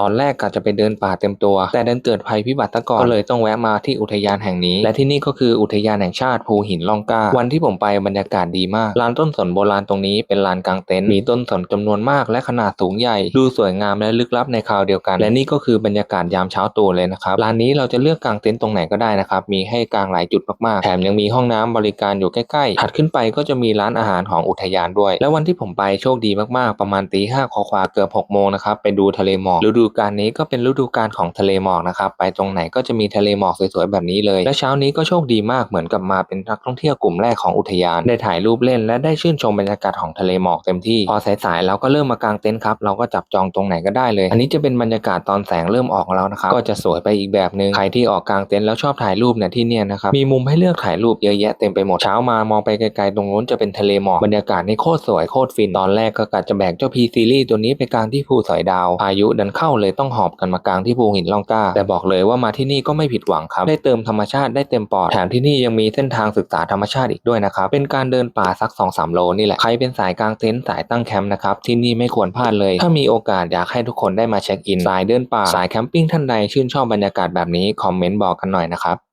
ตอนแรกกะจะไปเดินป่าเต็มตัว แต่ดันเกิดภัยพิบัติซะก่อนก็เลยต้องแวะมาที่อุทยานแห่งนี้ และที่นี่ก็คืออุทยานแห่งชาติภูหินล่องกล้า วันที่ผมไปบรรยากาศดีมากลานต้นสนโบราณตรงนี้เป็นลานกลางเต็นท์มีต้นสนจำนวนมากและขนาดสูงใหญ่ ดูสวยงามและลึกลับในคราวเดียวกัน และนี่ก็คือบรรยากาศยามเช้าตรู่เลยนะครับร้านนี้เราจะเลือกกางเต็นท์ตรงไหนก็ได้นะครับมีให้กางหลายจุดมากๆแถมยังมีห้องน้ำบริการอยู่ใกล้ๆถัดขึ้นไปก็จะมีร้านอาหารของอุทยานด้วย และวันที่ผมไปโชคดีมากๆประมาณตีห้าคอควาเกือบหกโมงนะครับไปดูทะเลหมอกฤดูกาลนี้ก็เป็นฤดูกาลของทะเลหมอกนะครับไปตรงไหนก็จะมีทะเลหมอกสวยๆแบบนี้เลย และเช้านี้ก็โชคดีมากเหมือนกับมาเป็นนักท่องเที่ยวกลุ่มแรกของอุทยาน ได้ถ่ายรูปเล่นและได้ชื่นชมบรรยากาศของทะเลหมอกเต็มที่พอสายๆเราก็เริ่มมากางเต็นท์ครับเราก็จับจองตรงไหนก็ได้เลย อันนี้จะเป็นบรรยากาศตอนแสงเริ่มออกแล้วนะครับก็จะสวยไปอีกแบบหนึ่งใครที่ออกกางเต็นท์แล้วชอบถ่ายรูปเนี่ยที่เนี่ยนะครับมีมุมให้เลือกถ่ายรูปเยอะแยะเต็มไปหมดเช้ามามองไปไกลๆตรงนู้นจะเป็นทะเลหมอกบรรยากาศนี่โคตรสวยโคตรฟินตอนแรกก็กะจะแบกเจ้าพีซีรีส์ตัวนี้ไปกางที่ภูสอยดาวพายุดันเข้าเลยต้องหอบกันมากางที่ภูหินล่องกล้า แต่บอกเลยว่ามาที่นี่ก็ไม่ผิดหวังครับ ได้เติมธรรมชาติได้เต็มปอด แถมที่นี่ยังมีเส้นทางศึกษาธรรมชาติอีกด้วยนะครับ เป็นการเดินป่าสัก2-3โลนี่แหละ ใครเป็นสายกลางเต็นท์สายตั้งแคมป์นะครับ ที่นี่ไม่ควรพลาดเลย ถ้ามีโอกาสอยากให้ทุกคนได้มาเช็คอิน สายเดินป่า สายแคมปิ้งท่านใดชื่นชอบบรรยากาศแบบนี้ คอมเมนต์บอกกันหน่อยนะครับ